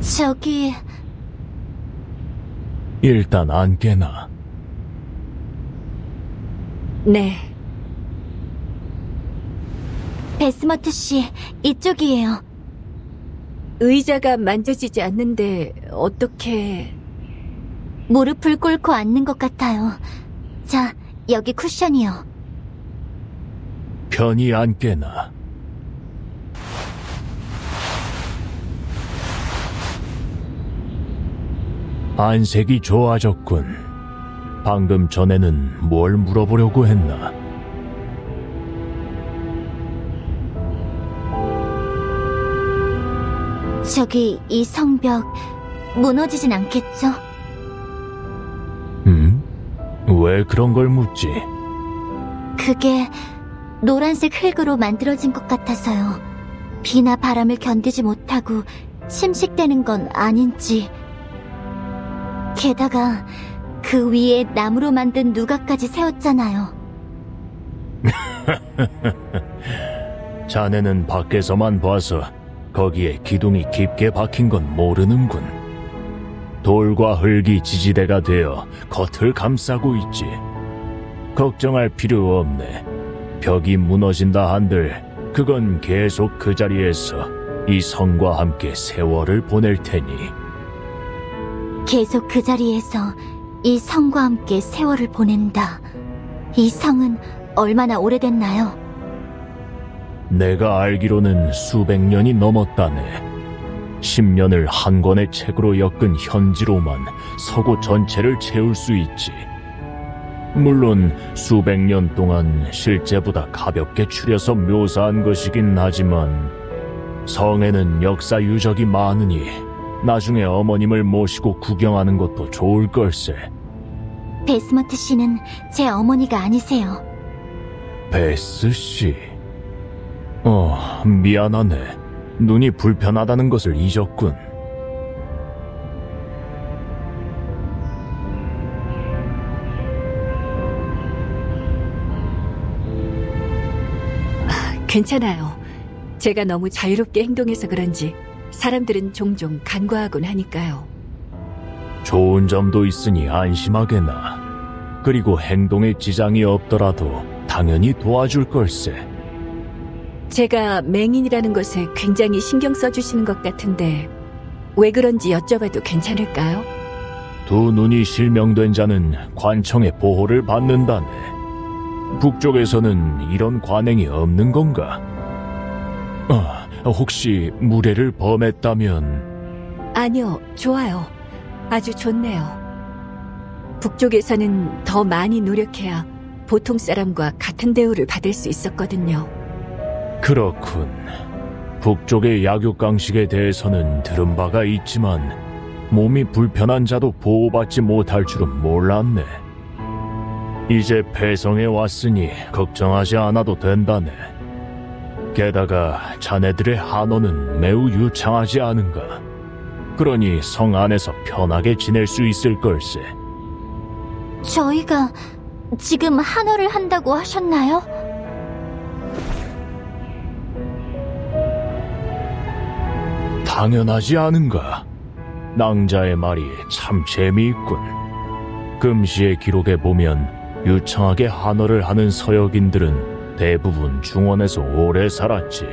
저기, 일단 안 깨나. 네, 베스머트 씨, 이쪽이에요. 의자가 만져지지 않는데 어떻게... 무릎을 꿇고 앉는 것 같아요. 자, 여기 쿠션이요. 편히 안 깨나. 안색이 좋아졌군. 방금 전에는 뭘 물어보려고 했나? 저기, 이 성벽, 무너지진 않겠죠? 음? 왜 그런 걸 묻지? 그게 노란색 흙으로 만들어진 것 같아서요. 비나 바람을 견디지 못하고 침식되는 건 아닌지. 게다가 그 위에 나무로 만든 누각까지 세웠잖아요. 자네는 밖에서만 봐서 거기에 기둥이 깊게 박힌 건 모르는군. 돌과 흙이 지지대가 되어 겉을 감싸고 있지. 걱정할 필요 없네. 벽이 무너진다 한들 그건 계속 그 자리에서 이 성과 함께 세월을 보낼 테니 계속 그 자리에서 이 성과 함께 세월을 보낸다. 이 성은 얼마나 오래됐나요? 내가 알기로는 수백 년이 넘었다네. 10년을 한 권의 책으로 엮은 현지로만 서고 전체를 채울 수 있지. 물론 수백 년 동안 실제보다 가볍게 추려서 묘사한 것이긴 하지만 성에는 역사 유적이 많으니 나중에 어머님을 모시고 구경하는 것도 좋을 걸세. 베스머트 씨는 제 어머니가 아니세요. 베스 씨. 어, 미안하네. 눈이 불편하다는 것을 잊었군. 괜찮아요. 제가 너무 자유롭게 행동해서 그런지 사람들은 종종 간과하곤 하니까요. 좋은 점도 있으니 안심하게나. 그리고 행동에 지장이 없더라도 당연히 도와줄 걸세. 제가 맹인이라는 것에 굉장히 신경 써주시는 것 같은데 왜 그런지 여쭤봐도 괜찮을까요? 두 눈이 실명된 자는 관청의 보호를 받는다네. 북쪽에서는 이런 관행이 없는 건가? 아, 혹시 무례를 범했다면 아니요, 좋아요. 아주 좋네요. 북쪽에서는 더 많이 노력해야 보통 사람과 같은 대우를 받을 수 있었거든요. 그렇군. 북쪽의 약육 강식에 대해서는 들은 바가 있지만 몸이 불편한 자도 보호받지 못할 줄은 몰랐네. 이제 폐성에 왔으니 걱정하지 않아도 된다네. 게다가 자네들의 한어는 매우 유창하지 않은가. 그러니 성 안에서 편하게 지낼 수 있을 걸세. 저희가 지금 한어를 한다고 하셨나요? 당연하지 않은가? 낭자의 말이 참 재미있군. 금시의 기록에 보면 유창하게 한어를 하는 서역인들은 대부분 중원에서 오래 살았지.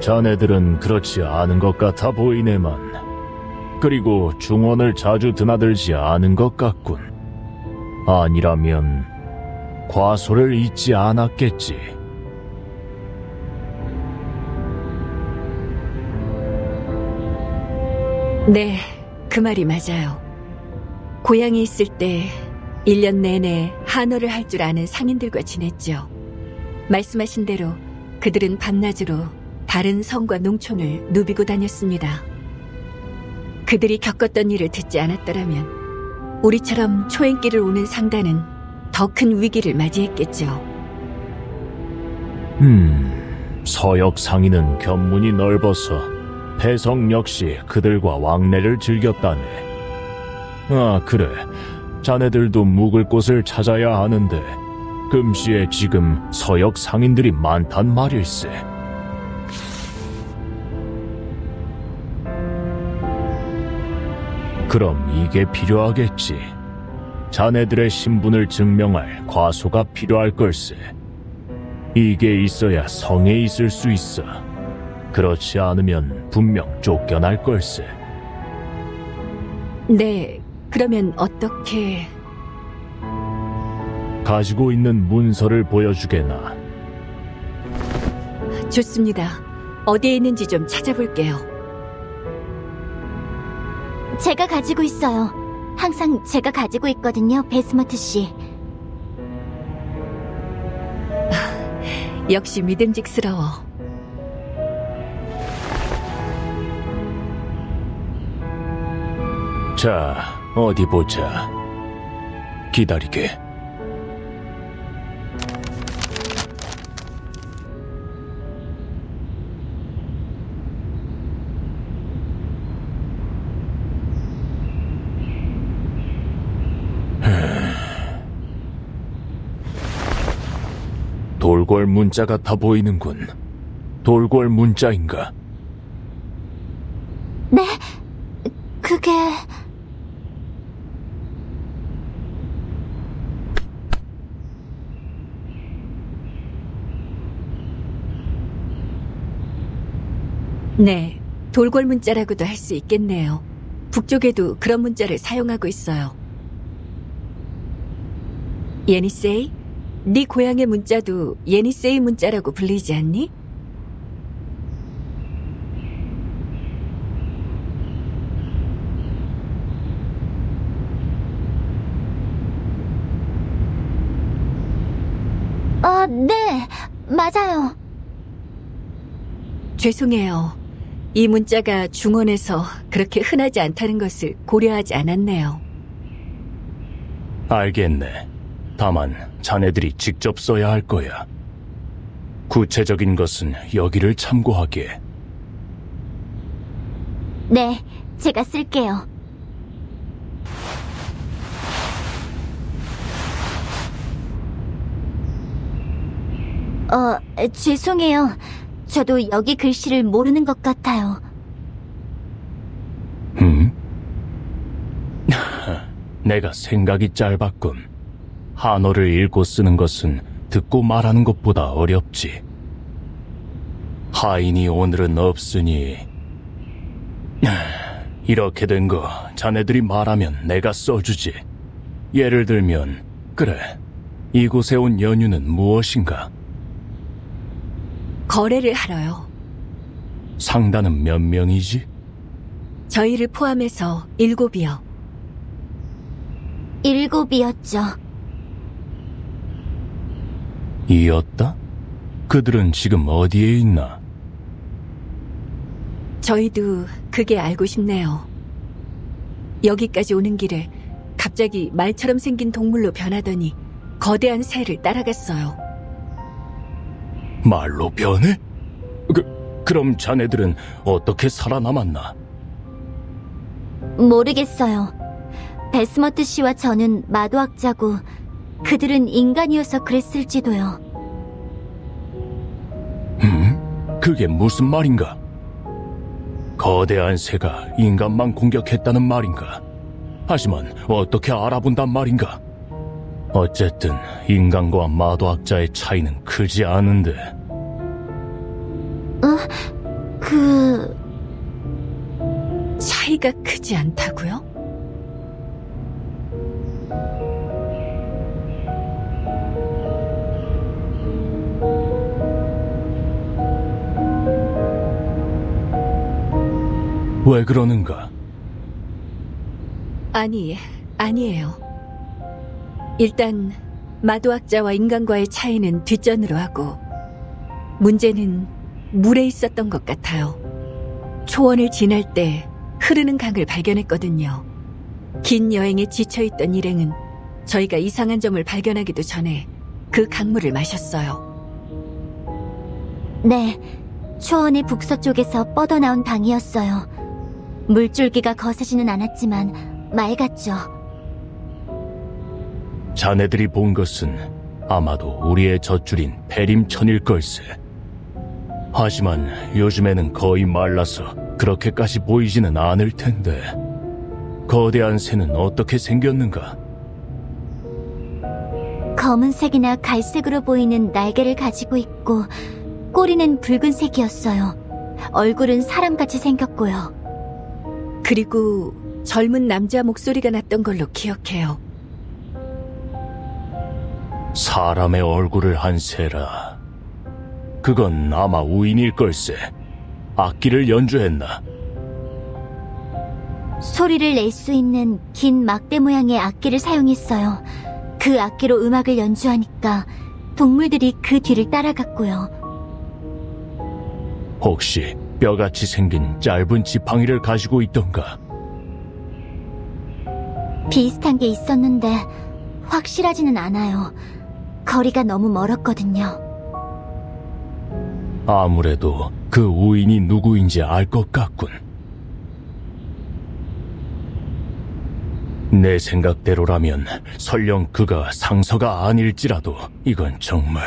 자네들은 그렇지 않은 것 같아 보이네만. 그리고 중원을 자주 드나들지 않은 것 같군. 아니라면 과소를 잊지 않았겠지. 네, 그 말이 맞아요. 고향에 있을 때 1년 내내 한어를 할 줄 아는 상인들과 지냈죠. 말씀하신 대로 그들은 밤낮으로 다른 성과 농촌을 누비고 다녔습니다. 그들이 겪었던 일을 듣지 않았더라면 우리처럼 초행길을 오는 상단은 더 큰 위기를 맞이했겠죠. 음, 서역 상인은 견문이 넓어서 배성 역시 그들과 왕래를 즐겼다네. 아, 그래. 자네들도 묵을 곳을 찾아야 하는데 금시에 지금 서역 상인들이 많단 말일세. 그럼 이게 필요하겠지. 자네들의 신분을 증명할 과소가 필요할 걸세. 이게 있어야 성에 있을 수 있어. 그렇지 않으면 분명 쫓겨날 걸세. 네, 그러면 어떻게... 가지고 있는 문서를 보여주게나. 좋습니다. 어디에 있는지 좀 찾아볼게요. 제가 가지고 있어요. 항상 제가 가지고 있거든요, 베스머트 씨. 역시 믿음직스러워. 자, 어디 보자. 기다리게. 돌궐 문자 같아 보이는군. 돌궐 문자인가? 네? 그게... 네, 돌궐 문자라고도 할 수 있겠네요. 북쪽에도 그런 문자를 사용하고 있어요. 예니세이? 네 고향의 문자도 예니세이 문자라고 불리지 않니? 어, 네, 맞아요. 죄송해요. 이 문자가 중원에서 그렇게 흔하지 않다는 것을 고려하지 않았네요. 알겠네. 다만 자네들이 직접 써야 할 거야. 구체적인 것은 여기를 참고하게. 네, 제가 쓸게요. 어, 죄송해요. 저도 여기 글씨를 모르는 것 같아요. 음? 내가 생각이 짧았군. 한어를 읽고 쓰는 것은 듣고 말하는 것보다 어렵지. 하인이 오늘은 없으니 이렇게 된 거 자네들이 말하면 내가 써주지. 예를 들면 그래 이곳에 온 연유는 무엇인가? 거래를 하러요. 상단은 몇 명이지? 저희를 포함해서 일곱이요. 일곱이었죠. 이었다? 그들은 지금 어디에 있나? 저희도 그게 알고 싶네요. 여기까지 오는 길에 갑자기 말처럼 생긴 동물로 변하더니 거대한 새를 따라갔어요. 말로 변해? 그, 그럼 자네들은 어떻게 살아남았나? 모르겠어요. 베스머트 씨와 저는 마도학자고 그들은 인간이어서 그랬을지도요. 음? 그게 무슨 말인가? 거대한 새가 인간만 공격했다는 말인가? 하지만 어떻게 알아본단 말인가? 어쨌든 인간과 마도학자의 차이는 크지 않은데 그... 차이가 크지 않다고요? 왜 그러는가? 아니, 아니에요. 일단 마도학자와 인간과의 차이는 뒷전으로 하고 문제는 물에 있었던 것 같아요. 초원을 지날 때 흐르는 강을 발견했거든요. 긴 여행에 지쳐있던 일행은 저희가 이상한 점을 발견하기도 전에 그 강물을 마셨어요. 네, 초원의 북서쪽에서 뻗어나온 강이었어요. 물줄기가 거세지는 않았지만 맑았죠. 자네들이 본 것은 아마도 우리의 젖줄인 페림천일 걸세. 하지만 요즘에는 거의 말라서 그렇게까지 보이지는 않을 텐데. 거대한 새는 어떻게 생겼는가? 검은색이나 갈색으로 보이는 날개를 가지고 있고 꼬리는 붉은색이었어요. 얼굴은 사람같이 생겼고요. 그리고 젊은 남자 목소리가 났던 걸로 기억해요. 사람의 얼굴을 한 새라. 그건 아마 우인일 걸세. 악기를 연주했나? 소리를 낼 수 있는 긴 막대 모양의 악기를 사용했어요. 그 악기로 음악을 연주하니까 동물들이 그 뒤를 따라갔고요. 혹시 뼈같이 생긴 짧은 지팡이를 가지고 있던가? 비슷한 게 있었는데 확실하지는 않아요. 거리가 너무 멀었거든요. 아무래도 그 우인이 누구인지 알 것 같군. 내 생각대로라면 설령 그가 상서가 아닐지라도 이건 정말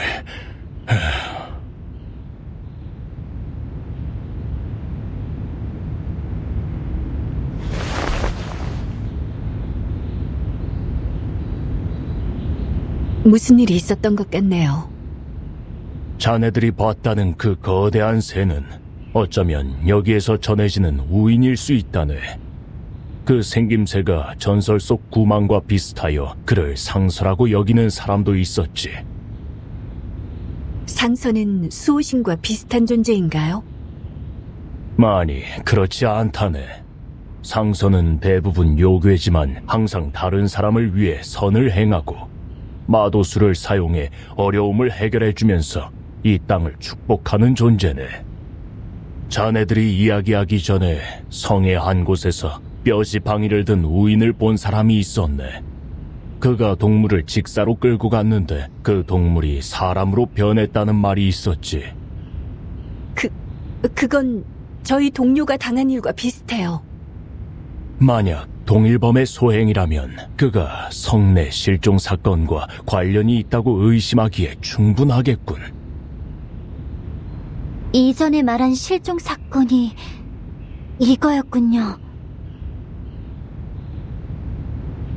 무슨 일이 있었던 것 같네요. 자네들이 봤다는 그 거대한 새는 어쩌면 여기에서 전해지는 우인일 수 있다네. 그 생김새가 전설 속 구망과 비슷하여 그를 상서라고 여기는 사람도 있었지. 상서는 수호신과 비슷한 존재인가요? 많이 그렇지 않다네. 상서는 대부분 요괴지만 항상 다른 사람을 위해 선을 행하고 마도수를 사용해 어려움을 해결해주면서 이 땅을 축복하는 존재네. 자네들이 이야기하기 전에 성의 한 곳에서 뼈지팡이를 든 우인을 본 사람이 있었네. 그가 동물을 직사로 끌고 갔는데 그 동물이 사람으로 변했다는 말이 있었지. 그, 그건 저희 동료가 당한 일과 비슷해요. 만약 동일범의 소행이라면 그가 성내 실종 사건과 관련이 있다고 의심하기에 충분하겠군. 이전에 말한 실종 사건이 이거였군요.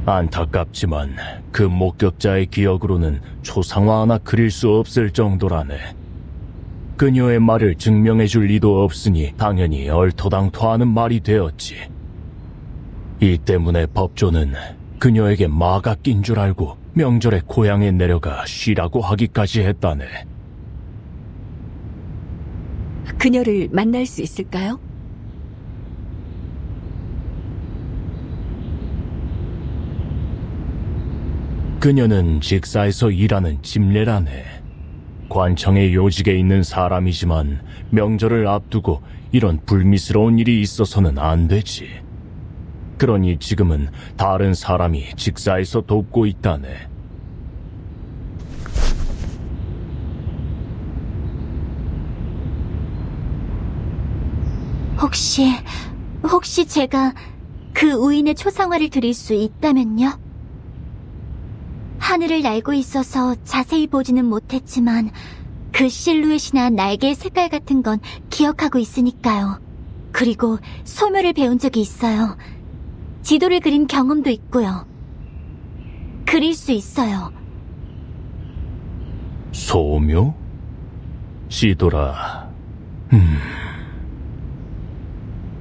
안타깝지만 그 목격자의 기억으로는 초상화 하나 그릴 수 없을 정도라네. 그녀의 말을 증명해줄 리도 없으니 당연히 얼토당토하는 말이 되었지. 이 때문에 법조는 그녀에게 마가 낀 줄 알고 명절에 고향에 내려가 쉬라고 하기까지 했다네. 그녀를 만날 수 있을까요? 그녀는 직사에서 일하는 집례라네. 관청의 요직에 있는 사람이지만 명절을 앞두고 이런 불미스러운 일이 있어서는 안 되지. 그러니 지금은 다른 사람이 직사에서 돕고 있다네. 혹시, 혹시 제가 그 우인의 초상화를 드릴 수 있다면요? 하늘을 날고 있어서 자세히 보지는 못했지만 그 실루엣이나 날개의 색깔 같은 건 기억하고 있으니까요. 그리고 소묘를 배운 적이 있어요. 지도를 그린 경험도 있고요. 그릴 수 있어요. 소묘? 시도라. 음.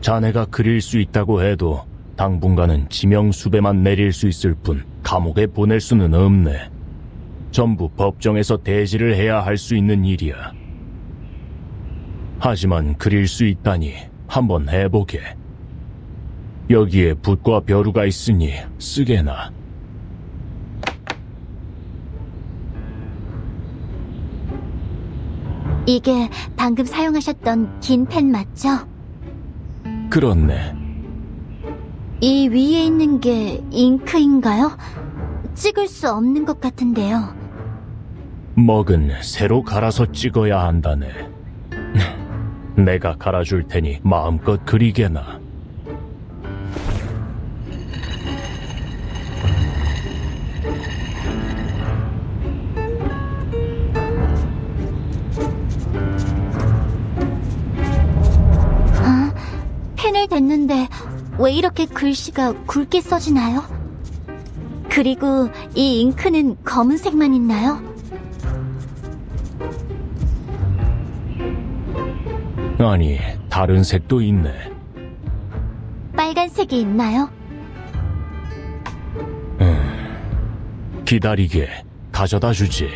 자네가 그릴 수 있다고 해도 당분간은 지명수배만 내릴 수 있을 뿐 감옥에 보낼 수는 없네. 전부 법정에서 대지를 해야 할 수 있는 일이야. 하지만 그릴 수 있다니 한번 해보게. 여기에 붓과 벼루가 있으니 쓰게나. 이게 방금 사용하셨던 긴 펜 맞죠? 그렇네. 이 위에 있는 게 잉크인가요? 찍을 수 없는 것 같은데요. 먹은 새로 갈아서 찍어야 한다네. 내가 갈아줄 테니 마음껏 그리게나. 댔는데 왜 이렇게 글씨가 굵게 써지나요? 그리고 이 잉크는 검은색만 있나요? 아니, 다른 색도 있네. 빨간색이 있나요? 기다리게 가져다 주지.